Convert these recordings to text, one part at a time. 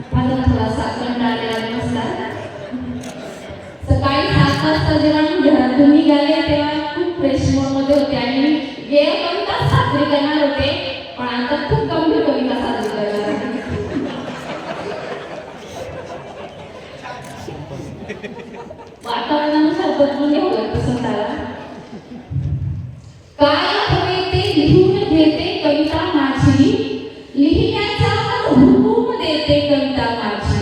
माझा थोडासा कंटाळलेला नमस्कार. सकाळी सात वाजता जेव्हा मी घरातून निघाले तेव्हा खूप फ्रेश मूडमध्ये होते आणि वेळ कविता साजरी करणार होते. पण आता खूप गंभीर कविता साजरी करणार वातावरणानुसार बदलून घ्यावं लागतं स्वतःला. काय हवे ते लिहून घेते कविता माझी. लिहिण्याचा हुकूम देते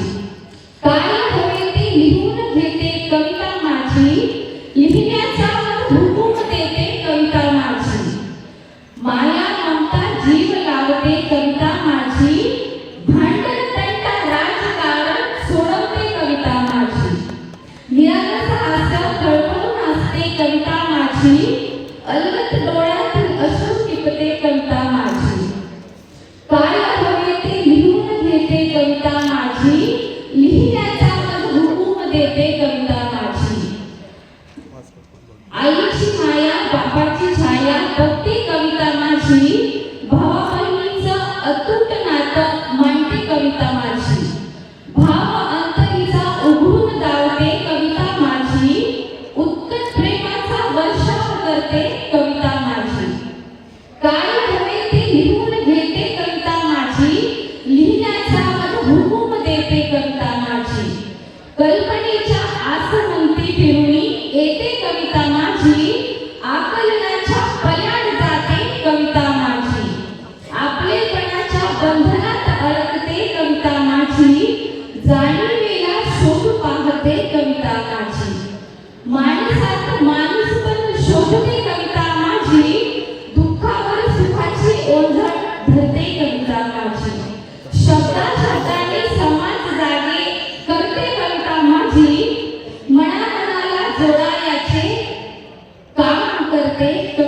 लिहिण्याचा मला हुकूम देते कविता माझी. आईची माया बापाची छाया बघते कविता माझी. भावा बहिणीचं अतूट नातं मांडते कविता माझी. भाव अंतरीचा उघडून दावते कविता माझी. उत्कट प्रेमाचा वर्षाव करते कल्पनेच्या आसमंती फिरुनी येते कविता माझी. आकलनाच्या पल्याड जाते कविता माझी. आपलेपणाच्या बंधनात अडकते कविता माझी. जाणीव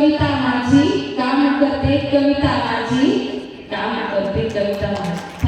कविता माझी काम करते कविता माझी काम करते कविता माझी.